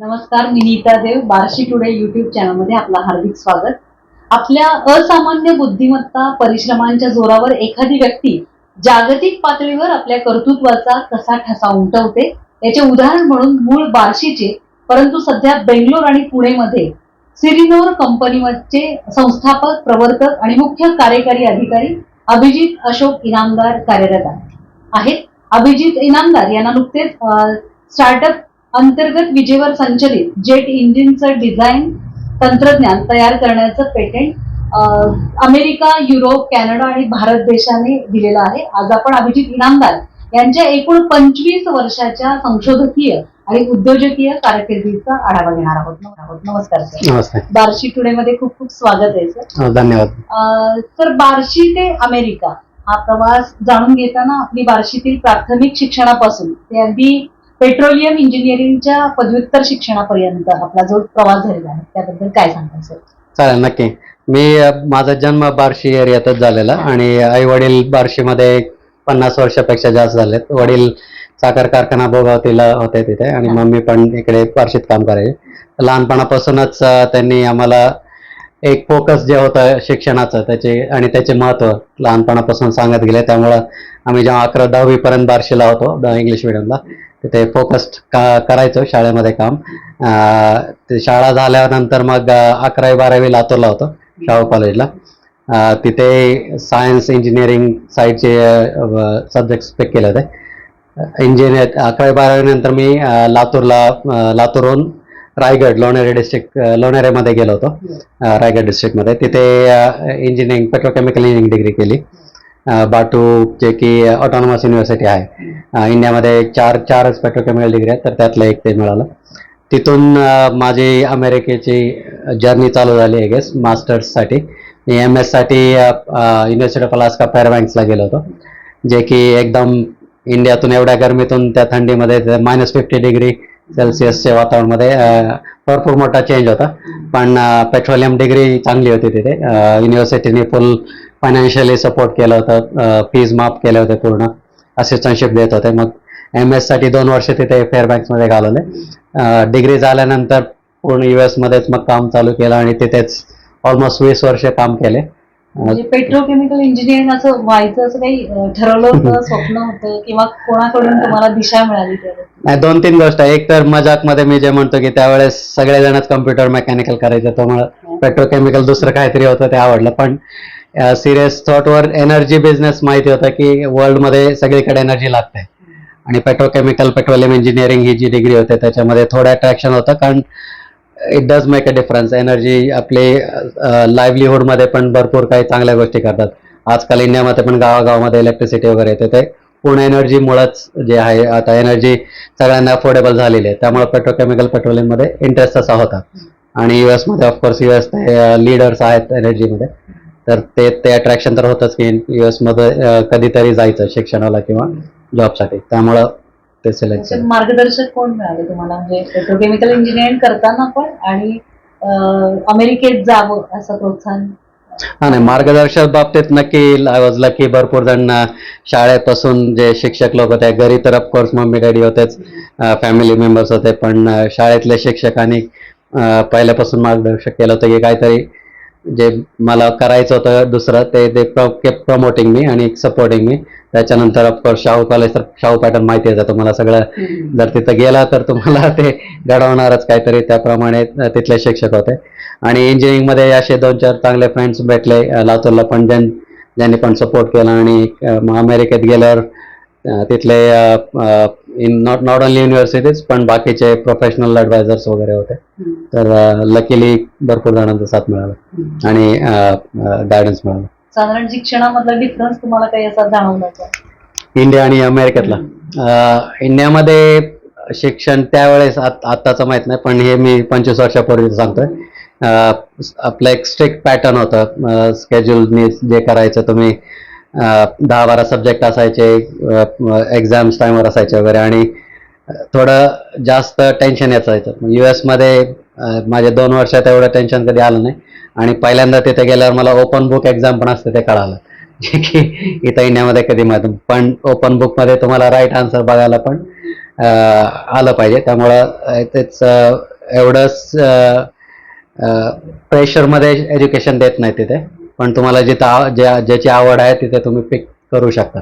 नमस्कार मी Nita Dev Barshi today YouTube चॅनलमध्ये आपलं हार्दिक स्वागत. आपल्या असामान्य बुद्धिमत्ता परिश्रमांच्या जोरावर एखादी व्यक्ती जागतिक पातळीवर आपल्या कर्तृत्वाचा कसा ठसा उमटवते याचे उदाहरण म्हणून मूळ बार्शीचे परंतु सध्या बेंगलोर आणि पुणेमध्ये सिरिनोर कंपनीचे संस्थापक प्रवर्तक आणि मुख्य कार्यकारी अधिकारी अभिजित अशोक इनामदार कार्यरत आहेत. आहेत अभिजित इनामदार यांना नुकतेच स्टार्टअप अंतर्गत विजेवर संचलित जेट इंजिनचं डिझाईन तंत्रज्ञान तयार करण्याचं पेटेंट अमेरिका युरोप कॅनडा आणि भारत देशाने दिलेलं आहे. आज आपण अभिजित इनामदार यांच्या एकूण पंचवीस वर्षाच्या संशोधकीय आणि उद्योजकीय कारकिर्दीचा आढावा घेणार आहोत. आहोत. नमस्कार सर. बार्शी टुडे मध्ये खूप खूप स्वागत आहे सर. हो, धन्यवाद. तर बार्शी ते अमेरिका हा प्रवास जाणून घेताना आपली बार्शीतील प्राथमिक शिक्षणापासून ते अगदी पेट्रोलियम इंजिनिअरिंगच्या पदव्युत्तर शिक्षणापर्यंत आपला जो प्रवास झालेला आहे त्याबद्दल काय सांगता सर? चालेल नक्की. मी माझा जन्म बार्शी एरियातच झालेला आणि आई वडील बार्शीमध्ये पन्नास वर्षापेक्षा जास्त झालेत. वडील साखर कारखाना भोगावतीला होते तिथे आणि. मम्मी पण इकडे बार्शीत काम करायचे. लहानपणापासूनच त्यांनी आम्हाला एक फोकस जे होतं शिक्षणाचं त्याचे आणि त्याचे महत्त्व लहानपणापासून सांगत गेले. त्यामुळं आम्ही जेव्हा अकरा दहावी पर्यंत बार्शीला होतो इंग्लिश मिडियमला तिथे फोकस्ड का करायचो शाळेमध्ये काम. ते शाळा झाल्यानंतर मग अकरावी बारावी लातूरला होतो शाहू कॉलेजला तिथे सायन्स इंजिनिअरिंग साईडचे सब्जेक्ट्स पिक केले होते. इंजिनियर अकरावी बारावी नंतर मी लातूरला लातूरहून रायगड लोणेरे डिस्ट्रिक्ट लोणेरेमध्ये गेलो होतो. रायगड डिस्ट्रिक्टमध्ये तिथे इंजिनिअरिंग पेट्रोकेमिकल इंजिनिअरिंग डिग्री केली. बाटू जे की ऑटोनॉमस युनिव्हर्सिटी आहे. इंडियामध्ये चार चारच पेट्रोकेमिकल डिग्री आहेत तर त्यातलं एक ते मिळालं. तिथून माझी अमेरिकेची जर्नी चालू झाली आहे गेस मास्टर्ससाठी मी एम एससाठी युनिव्हर्सिटी ऑफ अलास्का पॅराबँक्सला गेलो होतो जे की एकदम इंडियातून एवढ्या गरमीतून त्या थंडीमध्ये मायनस फिफ्टी डिग्री सेल्सिअसच्या वातावरणामध्ये भरपूर मोठा चेंज होता. पण पेट्रोलियम डिग्री चांगली होती तिथे. युनिव्हर्सिटीने फुल फायनान्शियली सपोर्ट केलं होतं फीज माफ केले होते पूर्ण. असिस्टंटशिप देत होते. मग एम एससाठी दोन वर्ष तिथे फेअरबँक्समध्ये घालवले. डिग्री झाल्यानंतर पूर्ण यू मध्येच मग काम चालू केलं आणि तिथेच ऑलमोस्ट वीस वर्ष काम केले. अं, म्हणजे पेट्रोकेमिकल इंजिनिअरिंग असं व्हायचं असं काही ठरवलं होतं स्वप्न होतं किंवा कोणाकडून तुम्हाला दिशा मिळाली नाही दोन तीन गोष्ट. आहे एक तर मजाकमध्ये मी जे म्हणतो की त्यावेळेस सगळेजणच कम्प्युटर मेकॅनिकल करायचे. त्यामुळे पेट्रोकेमिकल दुसरं काहीतरी होतं ते आवडलं. पण सिरियस थॉटवर एनर्जी बिझनेस माहिती होता की वर्ल्डमध्ये सगळीकडे एनर्जी लागते आणि पेट्रोकेमिकल पेट्रोलियम इंजिनिअरिंग ही जी डिग्री होते त्याच्यामध्ये थोडं अट्रॅक्शन होतं कारण it does make a difference energy आपले लाईव्हलीहूडमध्ये पण भरपूर काही चांगल्या गोष्टी करतात. आजकाल इंडियामध्ये पण गावागावामध्ये इलेक्ट्रिसिटी वगैरे येते. ते पूर्ण एनर्जीमुळंच जे आहे आता एनर्जी सगळ्यांना अफोर्डेबल झालेली आहे. त्यामुळे पेट्रोकेमिकल पेट्रोलियममध्ये इंटरेस्ट असा होता. आणि युएसमध्ये ऑफकोर्स युएस लीडर्स आहेत एनर्जीमध्ये तर ते ते अट्रॅक्शन तर होतच की युएसमध्ये कधीतरी जायचं शिक्षणाला किंवा जॉबसाठी त्यामुळं ते सिलेक्ट त्याच्यात मार्गदर्शक कोण मिळाले तुम्हाला? म्हणजे पेट्रोकेमिकल इंजिनिअरिंग करताना पण आणि अं, अमेरिकेत जावं असं प्रोत्साहन? हा नाही मार्गदर्शक बाबतीत नक्की आय वॉज लकी भरपूर जण शाळेपासून जे शिक्षक लोक होते घरी तर ऑफकोर्स मम्मी डॅडी होतेच फॅमिली मेंबर्स होते पण अं, शाळेतले शिक्षकांनी अं, पहिल्यापासून मार्गदर्शक केलं होतं की काहीतरी जे मला करायचं होतं दुसरं ते ते प्रमोटिंग मी आणि सपोर्टिंग मी. त्याच्यानंतर ऑफकोर्स शाहू कॉलेज तर शाहू पॅटर्न माहिती आहे तुम्हाला सगळं जर तिथं गेला तर तुम्हाला ते घडवणारच काहीतरी त्याप्रमाणे तिथले शिक्षक होते. आणि इंजिनिअरिंगमध्ये असे दोन चार चांगले फ्रेंड्स भेटले. लातूरला पण ज्यां ज्यांनी पण सपोर्ट केला आणि अमेरिकेत गेल्यावर तिथले in not not only universities पण बाकीचे प्रोफेशनल ॲडवायझर्स वगैरे होते. तर लकीली भरपूर जणांचा साथ मिळाला. आणि गायडन्स मिळाला. साधारण शिक्षणामधला डिफरन्स तुम्हाला काही असा जाणवला इंडिया आणि अमेरिकेतला. इंडियामध्ये शिक्षण त्यावेळेस आत- आत्ताचं माहीत नाही पण हे मी पंचवीस वर्षापूर्वी सांगतोय. आपलं एक स्ट्रिक्ट पॅटर्न होतं. स्केड्यूलनी जे करायचं तुम्ही दहा बारा सब्जेक्ट असायचे एक्झाम्स टाईमवर असायचे वगैरे आणि थोडं जास्त टेन्शन यायचं. यू एसमध्ये माझ्या दोन वर्षात एवढं टेन्शन कधी आलं नाही. आणि पहिल्यांदा तिथे गेल्यावर मला ओपन बुक एक्झाम पण असते ते कळालं. जे की इथं इंडियामध्ये कधी माहीत पण ओपन बुकमध्ये तुम्हाला राईट आन्सर बघायला पण आलं पाहिजे. त्यामुळं तेच एवढंच प्रेशरमध्ये एज्युकेशन देत नाही तिथे. पण तुम्हाला जिथं ज्या ज्याची आवड आहे तिथे तुम्ही पिक करू शकता.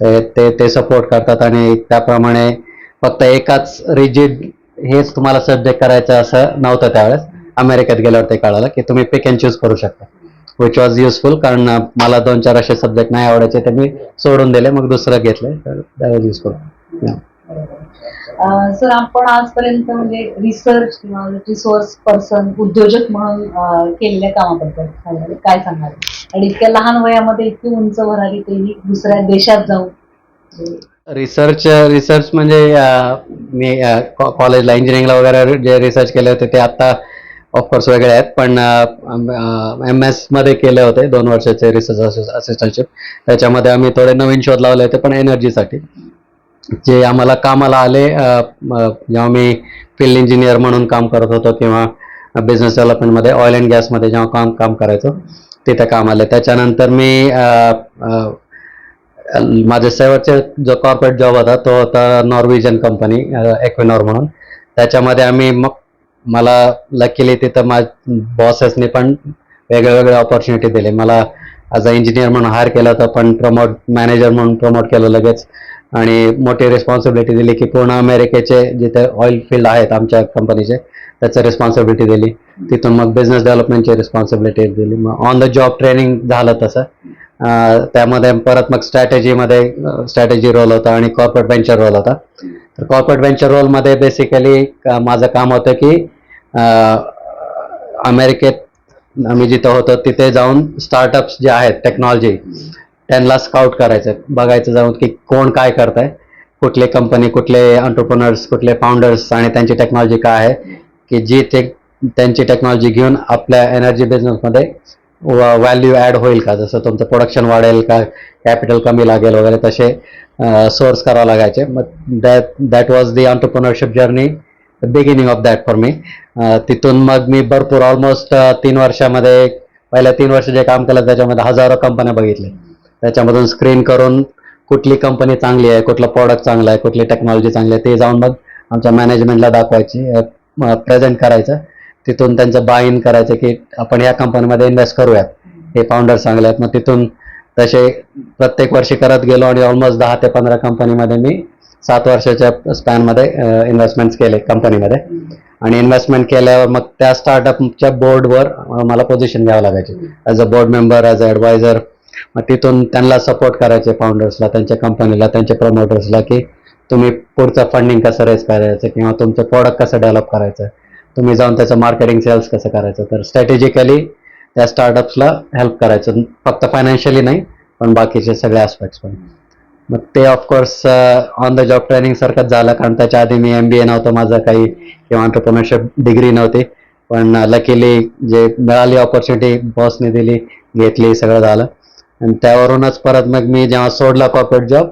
ते ते ते सपोर्ट करतात आणि त्याप्रमाणे फक्त एकाच रिजिड हेच तुम्हाला सब्जेक्ट करायचं असं नव्हतं त्यावेळेस. अमेरिकेत गेल्यावर ते कळालं की तुम्ही पिक अँड चूज करू शकता. विच वॉज युजफुल कारण मला दोन चार असे सब्जेक्ट नाही आवडायचे ते मी सोडून दिले मग दुसरं घेतलं तर दॅट वॉज युजफुल सर आपण आजपर्यंत म्हणजे रिसर्च किंवा रिसोर्स पर्सन उद्योजक म्हणून केलेल्या कामाबद्दल काय सांगाल? आणि इतक्या लहान वयामध्ये इतकी उंच भरारी तेही दुसऱ्या देशात जाऊन. रिसर्च रिसर्च म्हणजे मी कॉलेजला इंजिनिअरिंगला वगैरे जे रिसर्च केले होते ते आता ऑफकोर्स वेगळे आहेत. पण एम एसमध्ये केले होते दोन वर्षाचे रिसर्च असिस्टंटशिप त्याच्यामध्ये आम्ही थोडे नवीन शोध लावले होते पण एनर्जीसाठी जे आम्हाला कामाला आले जेव्हा मी फील्ड इंजिनियर म्हणून काम करत होतो किंवा बिझनेस डेव्हलपमेंटमध्ये ऑइल अँड गॅसमध्ये जेव्हा काम काम करायचो तिथे काम आले. त्याच्यानंतर मी माझ्या माझे शेवटचे जो कॉर्पोरेट जॉब होता तो होता नॉर्वेजियन कंपनी एक्विनॉर म्हणून. त्याच्यामध्ये आम्ही मग मला लकीली तिथं माझ बॉसेसने पण वेगळ्या वेगळ्या ऑपॉर्च्युनिटी दिले. मला ॲज अ इंजिनियर म्हणून हायर केलं होतं पण प्रमोट मॅनेजर म्हणून प्रमोट केलं लगेच. आणि मोठी रिस्पॉन्सिबिलिटी दिली की पूर्ण अमेरिकेचे जिथे ऑइल फील्ड आहेत आमच्या कंपनीचे त्याचं रिस्पॉन्सिबिलिटी दिली. तिथून मग बिझनेस डेव्हलपमेंटची रिस्पॉन्सिबिलिटी दिली. मग ऑन द जॉब ट्रेनिंग झालं तसं. त्यामध्ये परत मग स्ट्रॅटेजीमध्ये स्ट्रॅटेजी रोल होता आणि कॉर्पोरेट व्हेंचर रोल होता. तर कॉर्पोरेट व्हेंचर रोलमध्ये बेसिकली माझं काम होतं की अमेरिकेत आम्ही जिथं होतो तिथे जाऊन स्टार्टअप्स जे आहेत टेक्नॉलॉजी त्यांना स्काउट करायचं बघायचं जाऊन की कोण काय करत आहे कुठले कंपनी कुठले एंटरप्रोनर्स कुठले फाउंडर्स आणि त्यांची टेक्नॉलॉजी काय आहे. की जी ते त्यांची टेक्नॉलॉजी घेऊन आपल्या एनर्जी बिझनेसमध्ये व्हॅल्यू ॲड होईल का? जसं तुमचं प्रोडक्शन वाढेल का? कॅपिटल कमी लागेल वगैरे तसे सोर्स करावं लागायचे. मग that that was the entrepreneurship journey beginning of that for me तिथून मग मी भरपूर ऑलमोस्ट तीन वर्षामध्ये पहिल्या तीन वर्ष जे काम केलं त्याच्यामध्ये हजारो कंपन्या बघितल्या त्याच्यामधून स्क्रीन करून कुठली कंपनी चांगली आहे कुठलं प्रॉडक्ट चांगलं आहे कुठली टेक्नॉलॉजी चांगली आहे ते जाऊन मग आमच्या मॅनेजमेंटला दाखवायची प्रेझेंट करायचं. तिथून त्यांचं बाय इन करायचं की आपण या कंपनीमध्ये इन्व्हेस्ट करूयात. हे फाउंडर चांगले आहेत मग तिथून तसे प्रत्येक वर्षी करत गेलो आणि ऑलमोस्ट दहा ते पंधरा कंपनीमध्ये मी सात वर्षाच्या स्पॅनमध्ये इन्व्हेस्टमेंट केले कंपनीमध्ये आणि इन्व्हेस्टमेंट केल्यावर मग त्या स्टार्टअपच्या बोर्डवर मला पोझिशन घ्यावं लागायचे. As a board member as a advisor मग तिथून त्यांना सपोर्ट करायचे फाउंडर्सला त्यांच्या कंपनीला त्यांच्या प्रमोटर्सला की तुम्ही पुढचं फंडिंग कसं रेस करायचं किंवा तुमचं प्रॉडक्ट कसं डेव्हलप करायचं? तुम्ही जाऊन त्याचं मार्केटिंग सेल्स कसं करायचं? तर स्ट्रॅटेजिकली त्या स्टार्टअप्सला हेल्प करायचं. फक्त फायनान्शियली नाही पण बाकीचे सगळे आस्पेक्ट्स पण. मग ते of course on the job training सारखंच झालं कारण त्याच्या आधी मी एम बी ए नव्हतं माझं काही किंवा ऑन्टरप्रोनरशिप डिग्री नव्हती. पण uh, लकीली जे मिळाली ऑपॉर्च्युनिटी बॉसने दिली घेतली सगळं झालं. आणि त्यावरूनच परत मग मी जेव्हा सोडला कॉर्पोरेट जॉब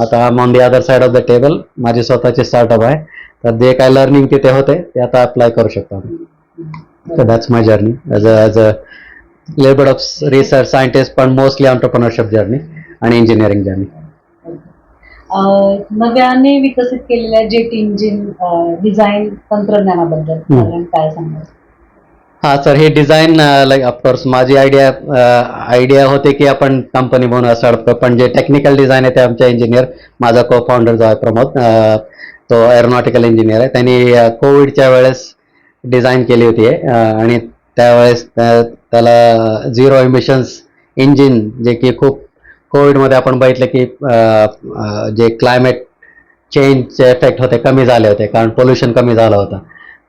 आता on the other side of the table माझी स्वतःची स्टार्टअप आहे. तर जे काय लर्निंग तिथे होते ते आता अप्लाय करू शकतो तर that's my journey as a as a labour of research scientist पण मोस्टली एंटरप्रोनरशिप जर्नी आणि इंजिनिअरिंग जर्नी नव्याने विकसित केलेल्या जेट इंजिन डिझाईन तंत्रज्ञानाबद्दल काय सांगाल? हां सर हे डिझाईन लाईक ऑफकोर्स माझी आयडिया आयडिया होते की आपण कंपनी बनवू असं पण जे टेक्निकल डिझाईन आहे ते आमच्या इंजिनियर माझा को फाउंडर जो आहे प्रमोद तो एरोनॉटिकल इंजिनियर आहे. त्यांनी कोविडच्या वेळेस डिझाईन केली होती आणि त्यावेळेस त्याला झिरो इमिशन्स इंजिन जे की खूप कोविडमध्ये आपण बघितलं की जे क्लायमेट चेंजचे इफेक्ट होते कमी झाले होते कारण पोल्युशन कमी झालं होतं.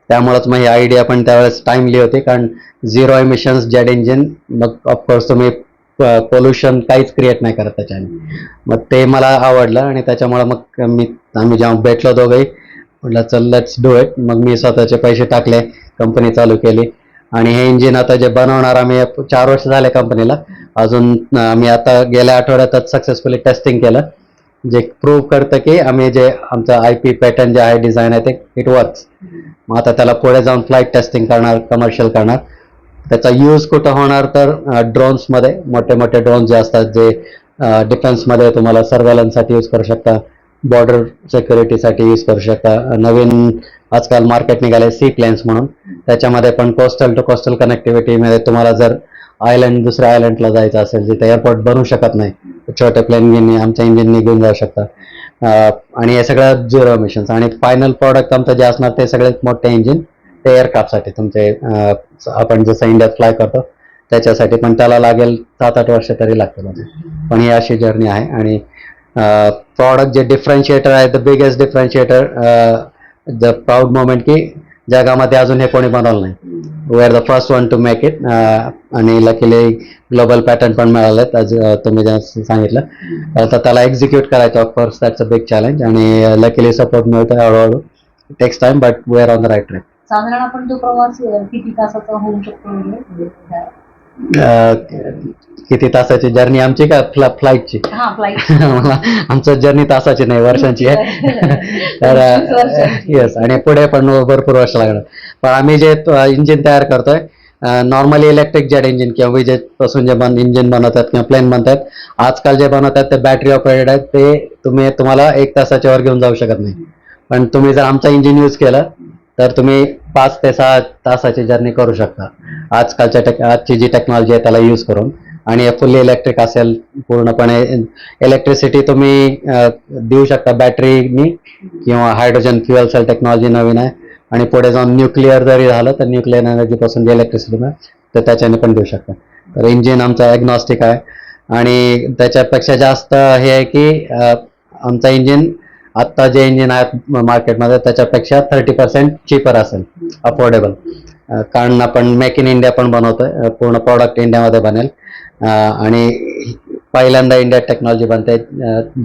त्यामुळेच मग ही आयडिया पण त्यावेळेस टाइमली होती. कारण झिरो एमिशन्स जेट इंजिन मग ऑफकोर्स तुम्ही पोल्युशन काहीच क्रिएट नाही करत त्याच्याने. मग ते मला आवडलं आणि त्याच्यामुळे मग मी आम्ही जेव्हा भेटलो दोघंही म्हटलं चल लेट्स डू इट मग मी स्वतःचे पैसे टाकले कंपनी चालू केली. आणि हे इंजिन आता जे बनवणार आम्ही चार वर्ष झाले कंपनीला अजून आम्ही आता गेल्या आठवड्यातच सक्सेसफुली टेस्टिंग केलं. जे प्रूव्ह करतं की आम्ही जे आमचं आय पी पॅटर्न जे आहे डिझाईन आहे ते इट वर्क्स मग आता त्याला पुढे जाऊन फ्लाईट टेस्टिंग करणार कमर्शियल करणार. त्याचा यूज कुठं होणार तर ड्रोन्समध्ये मोठे मोठे ड्रोन्स जे असतात जे डिफेन्समध्ये तुम्हाला सर्वेलन्ससाठी यूज करू शकता. बॉर्डर सेक्युरिटीसाठी यूज करू शकता. नवीन आजकाल मार्केट निघाले सी प्लेन्स म्हणून. त्याच्यामध्ये पण कोस्टल टू कोस्टल कनेक्टिव्हिटीमध्ये तुम्हाला जर आयलंड दुसऱ्या आयलंडला जायचं असेल जिथे एअरपोर्ट बनवू शकत नाही छोटे प्लेन घेऊन आमच्या इंजिननी घेऊन जाऊ शकता. आणि हे सगळ्या झिरो मिशन्स आणि फायनल प्रॉडक्ट आमचं जे असणार ते सगळ्यात मोठे इंजिन ते एअरक्राफ्टसाठी तुमचे आपण जसं इंडियात फ्लाय करतो त्याच्यासाठी पण त्याला लागेल सात आठ वर्ष तरी लागतील पण ही अशी जर्नी आहे. आणि प्रॉडक्ट जे डिफरन्शिएटर आहे the biggest differentiator the proud moment की जगामध्ये अजून हे कोणी बनवलं नाही. We are the first one to make it आणि लकीली ग्लोबल पॅटर्न पण मिळालेत आज तुम्ही सांगितलं. तर त्याला एक्झिक्यूट करायचं of course that's a big challenge आणि लकीली सपोर्ट मिळतोय हळूहळू. Takes time but we are on the right track साधारण आपण तो प्रवास किती तासाचा होऊ शकतो? किती तासाची जर्नी आमची का फ्ला फ्लाईटची हा मला आमचं जर्नी तासाची नाही वर्षांची. आहे तर. येस आणि पुढे पण भरपूर वर्ष लागणार. पण आम्ही जे इंजिन तयार करतोय नॉर्मली इलेक्ट्रिक जेट इंजिन किंवा विजेपासून जे बन इंजिन बनवतात किंवा प्लेन बनतात आजकाल जे बनवतात ते बॅटरी ऑपरेटेड आहेत ते तुम्ही तुम्हाला एक तासाच्या वर घेऊन जाऊ शकत नाही. पण तुम्ही जर आमचं इंजिन यूज केलं तर तुम्ही पाच ते सहा तासाची जर्नी करू शकता. आजकालच्या टेक आजची जी टेक्नॉलॉजी आहे त्याला यूज करून. आणि फुल्ली इलेक्ट्रिक असेल पूर्णपणे इलेक्ट्रिसिटी तुम्ही देऊ शकता बॅटरीनी किंवा हायड्रोजन फ्युअल सेल टेक्नॉलॉजी नवीन आहे. आणि पुढे जाऊन न्यूक्लिअर जरी झालं तर न्यूक्लिअर एनर्जीपासून जे इलेक्ट्रिसिटी मिळेल तर त्याच्याने पण देऊ शकता. तर इंजिन आमचा ॲग्नॉस्टिक आहे. आणि त्याच्यापेक्षा जास्त हे आहे की आमचा इंजिन आत्ता जे इंजिन आहेत मार्केटमध्ये त्याच्यापेक्षा थर्टी पर्सेंट चिपर असेल अफोर्डेबल कारण आपण मेक इन इंडिया पण बनवतोय पूर्ण प्रॉडक्ट इंडियामध्ये बनेल. आणि पहिल्यांदा इंडिया टेक्नॉलॉजी बनते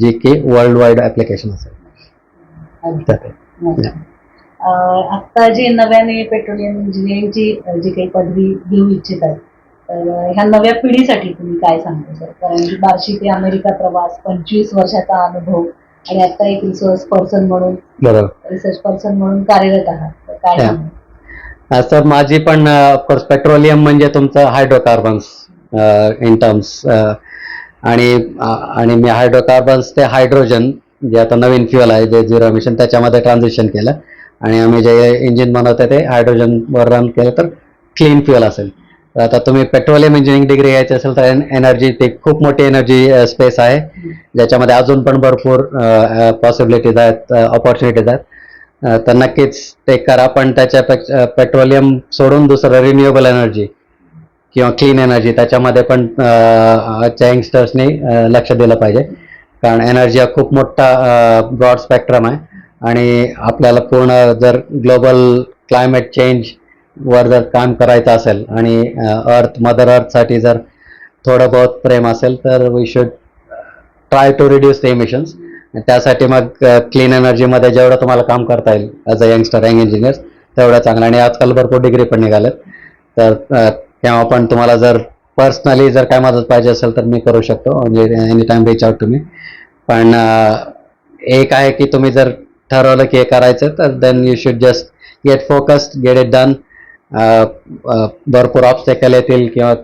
जी की वर्ल्ड वाईड ॲप्लिकेशन असेल आता जे नव्याने पेट्रोलियम इंजिनिअरिंगची जी काही पदवी घेऊ इच्छित तर अं, ह्या नव्या पिढीसाठी तुम्ही काय सांगता सर कारण बार्शी ते अमेरिका प्रवास पंचवीस वर्षाचा अनुभव आणि आता एक रिसोर्स पर्सन म्हणून बरोबर. रिसर्च पर्सन म्हणून कार्यरत आहात. तर काय सर माझी पण ऑफकोर्स पेट्रोलियम म्हणजे तुमचं हायड्रोकार्बन्स इन टर्म्स आणि अं, आणि मी हायड्रोकार्बन्स ते हायड्रोजन जे आता नवीन फ्युअल आहे जे झिरो मिशन त्याच्यामध्ये ट्रान्झिशन केलं. आणि आम्ही जे इंजिन बनवतो ते हायड्रोजनवर रन केलं तर क्लीन फ्युअल असेल. आता तुम्ही पेट्रोलियम इंजिनिअरिंग डिग्री घ्यायची असेल तर एनर्जी ते खूप मोठी एनर्जी स्पेस आहे. ज्याच्यामध्ये अजून पण भरपूर पॉसिबिलिटीज आहेत ऑपॉर्च्युनिटीज आहेत. तर नक्कीच ते करा. पण त्याच्या पेट्रोलियम सोडून दुसरं रिन्युएबल एनर्जी किंवा क्लीन एनर्जी त्याच्यामध्ये पण अं, आजच्या यंगस्टर्सनी लक्ष दिलं पाहिजे. कारण एनर्जी हा खूप मोठा ब्रॉड स्पेक्ट्रम आहे. आणि आपल्याला पूर्ण जर ग्लोबल क्लायमेट चेंज वर जर काम करायचं असेल आणि अर्थ मदर अर्थसाठी जर थोडं बहुत प्रेम असेल तर we should try to reduce the emissions त्यासाठी मग क्लीन एनर्जीमध्ये जेवढं तुम्हाला काम करता येईल as a youngster young engineers तेवढं चांगलं. आणि आजकाल भरपूर डिग्री पण निघाल्यात तर तेव्हा पण तुम्हाला जर पर्सनली जर काय मदत पाहिजे असेल तर मी करू शकतो. म्हणजे एनी टाईम रिच आउट तुम्ही पण एक आहे की तुम्ही जर ठरवलं की हे करायचं तर then you should just get focused get it done भरपूर ऑब्स्टेकल येतील किंवा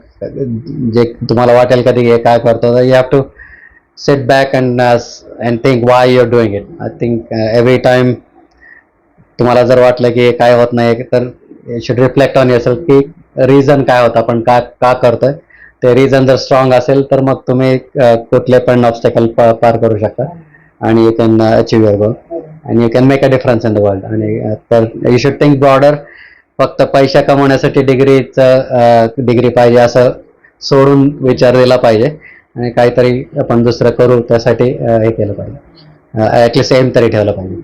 जे तुम्हाला वाटेल कधी हे काय करतो तर you have to set back and and think why you are doing it I think every time तुम्हाला जर वाटलं की हे काय होत नाही तर शुड रिफ्लेक्ट ऑन युअरसेल्फ की रिझन काय होतं आपण का का करतोय. ते रिझन जर स्ट्रॉंग असेल तर मग तुम्ही कुठले पण ऑब्स्टेकल पार करू शकता आणि you can achieve your goal आणि you can make a difference in the world आणि तर यू शुड थिंक ब्रॉडर फक्त पैसा कमवण्यासाठी डिग्रीचं डिग्री पाहिजे असं सोडून विचार दिला पाहिजे. आणि काहीतरी आपण दुसरं करू त्यासाठी हे केलं पाहिजे. ॲटलिस्ट एम तरी ठेवलं पाहिजे.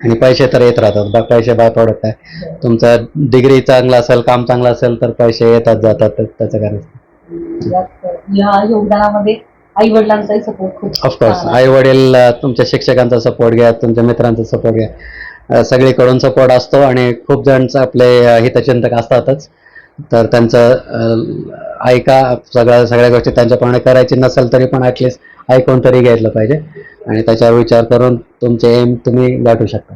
आणि पैसे तर येत राहतात. बा पैसे बाय प्रॉडक्ट आहे तुमचं डिग्री चांगलं असेल काम चांगलं असेल तर पैसे येतात जातात. त्याचं या योगदानामध्ये आई वडिलांचाही सपोर्ट ऑफकोर्स. आई वडील तुमच्या शिक्षकांचा सपोर्ट घ्या तुमच्या मित्रांचा सपोर्ट घ्या. सगळीकडून सपोर्ट असतो आणि खूप जण आपले हितचिंतक असतातच. तर त्यांचं ऐका सगळ्या सगळ्या गोष्टी त्यांच्याप्रमाणे करायची नसेल तरी पण ॲटलिस्ट ऐकून तरी घ्यायला पाहिजे. आणि त्याच्यावर विचार करून तुमचे एम तुम्ही गाठू शकता.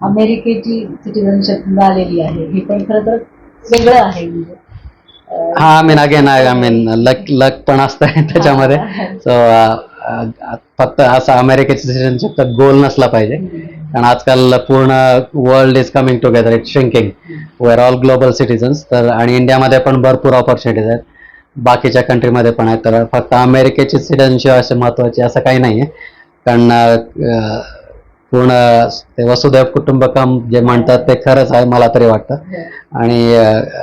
अमेरिकेची सिटिझनशिप मिळालेली आहे. हे पण खरं तर वेगळं आहे म्हणजे. हा मीन अगेन आय मीन लक लक पण असतं त्याच्यामध्ये. सो फक्त असा अमेरिकेचे सिटिझनशिप गोल नसला पाहिजे. कारण आजकाल पूर्ण world is coming together it shrinking where all global citizens तर आणि इंडियामध्ये पण भरपूर ऑपॉर्च्युनिटीज आहेत. बाकीच्या कंट्रीमध्ये पण आहेत तर फक्त अमेरिकेची सिटीजनशिप असे महत्वाची असं काही नाही आहे कारण पूर्ण ते वसुदैव कुटुंबकम जे म्हणतात ते खरंच आहे मला तरी वाटतं. आणि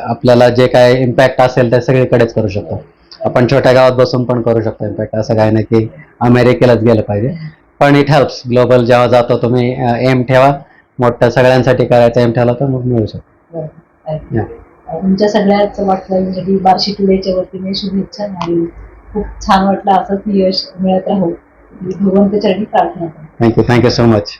आपल्याला जे काय इम्पॅक्ट असेल ते सगळीकडेच करू शकतो. आपण छोट्या गावात बसून पण करू शकतो इम्पॅक्ट असं काही नाही की अमेरिकेलाच गेलं पाहिजे. पण इट हेल्प्स ग्लोबल जेव्हा जातो तुम्ही एम ठेवा. मोठ्या सगळ्यांसाठी करायचा एम ठेवला तर मग मिळू शकतो. तुमच्या सगळ्याच वाटचालीसाठी बार्शी टुडेच्या वतीने शुभेच्छा आणि खूप छान वाटलं असंच यश मिळत राहू. मी भगवंत चरणी प्रार्थना थँक्यू थँक्यू सो मच